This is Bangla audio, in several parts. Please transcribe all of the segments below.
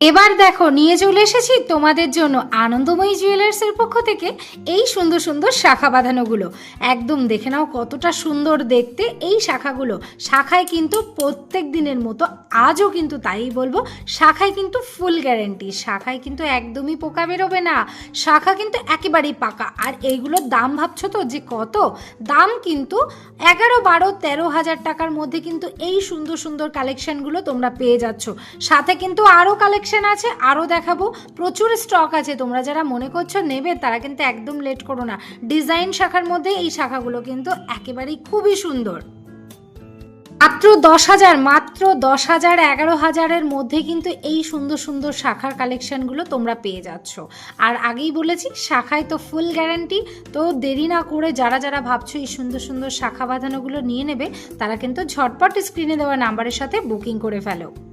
এবার দেখো, নিয়ে চলে এসেছি তোমাদের জন্য আনন্দময়ী জুয়েলার্সের পক্ষ থেকে এই সুন্দর সুন্দর শাখা বাঁধানোগুলো। একদম দেখে নাও কতটা সুন্দর দেখতে এই শাখাগুলো। শাখায় কিন্তু প্রত্যেক দিনের মতো আজও কিন্তু তাই বলব, শাখায় কিন্তু ফুল গ্যারেন্টি। শাখায় কিন্তু একদমই পোকা বেরোবে না। শাখা কিন্তু একেবারেই পাকা। আর এইগুলোর দাম ভাবছ তো যে কত? দাম কিন্তু এগারো, বারো, তেরো হাজার টাকার মধ্যে কিন্তু এই সুন্দর সুন্দর কালেকশনগুলো তোমরা পেয়ে যাচ্ছ। সাথে কিন্তু আরও কালেকশন আছে আরও দেখাবো। প্রচুর স্টক আছে, তোমরা যারা মনে করছ নেবে, তারা কিন্তু একদম লেট করো না। ডিজাইন শাখার মধ্যে এই শাখাগুলো কিন্তু একেবারেই খুবই সুন্দর। মাত্র দশ হাজার, মাত্র দশ হাজার, এগারো হাজারের মধ্যে কিন্তু এই সুন্দর সুন্দর শাখার কালেকশনগুলো তোমরা পেয়ে যাচ্ছ। আর আগেই বলেছি, শাখায় তো ফুল গ্যারান্টি তো দেরি না করে যারা যারা ভাবছ এই সুন্দর সুন্দর শাখা বাঁধানোগুলো নিয়ে নেবে, তারা কিন্তু ঝটপট স্ক্রিনে দেওয়া নাম্বারের সাথে বুকিং করে ফেলো।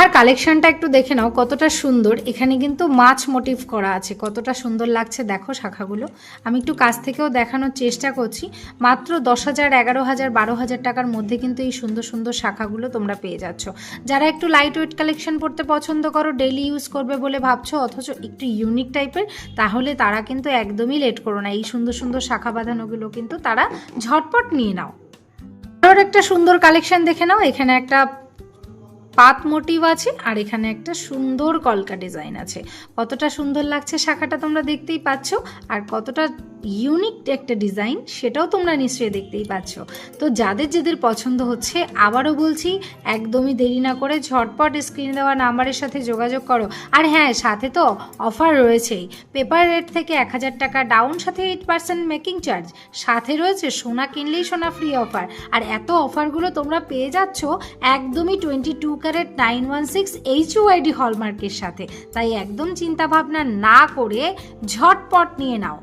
আর কালেকশনটা একটু দেখে নাও, কতটা সুন্দর। এখানে কিন্তু মাছ মোটিভ করা আছে, কতটা সুন্দর লাগছে দেখো শাখাগুলো। আমি একটু কাছ থেকেও দেখানোর চেষ্টা করছি। মাত্র দশ হাজার, এগারো হাজার, বারো হাজার টাকার মধ্যে কিন্তু এই সুন্দর সুন্দর শাখাগুলো তোমরা পেয়ে যাচ্ছ। যারা একটু লাইট ওয়েট কালেকশন পড়তে পছন্দ করো ডেইলি ইউজ করবে বলে ভাবছ, অথচ একটু ইউনিক টাইপের তাহলে তারা কিন্তু একদমই লেট করো না। এই সুন্দর সুন্দর শাখা বাঁধানোগুলো কিন্তু তারা ঝটপট নিয়ে নাও। আরও একটা সুন্দর কালেকশন দেখে নাও। এখানে একটা পাত মোটিভ আছে আর এখানে একটা সুন্দর কলকা ডিজাইন আছে। কতটা সুন্দর লাগছে শাখাটা তোমরা দেখতেই পাচ্ছ আর কতটা ইউনিক একটা ডিজাইন সেটাও তোমরা নিশ্চয়ই দেখতেই পাচ্ছ। তো যাদের যাদের পছন্দ হচ্ছে, আবারও বলছি, একদমই দেরি না করে ঝটপট স্ক্রিনে দেওয়া নাম্বারের সাথে যোগাযোগ করো। আর হ্যাঁ সাথে তো অফার রয়েছেই। পেপার রেট থেকে এক হাজার টাকা ডাউন সাথে এইট পার্সেন্ট মেকিং চার্জ সাথে রয়েছে সোনা কিনলেই সোনা ফ্রি অফার আর এত অফারগুলো তোমরা পেয়ে যাচ্ছ একদমই twenty two carat nine one six H UID হলমার্কের সাথে। তাই একদম চিন্তা ভাবনা না করে ঝটপট নিয়ে নাও।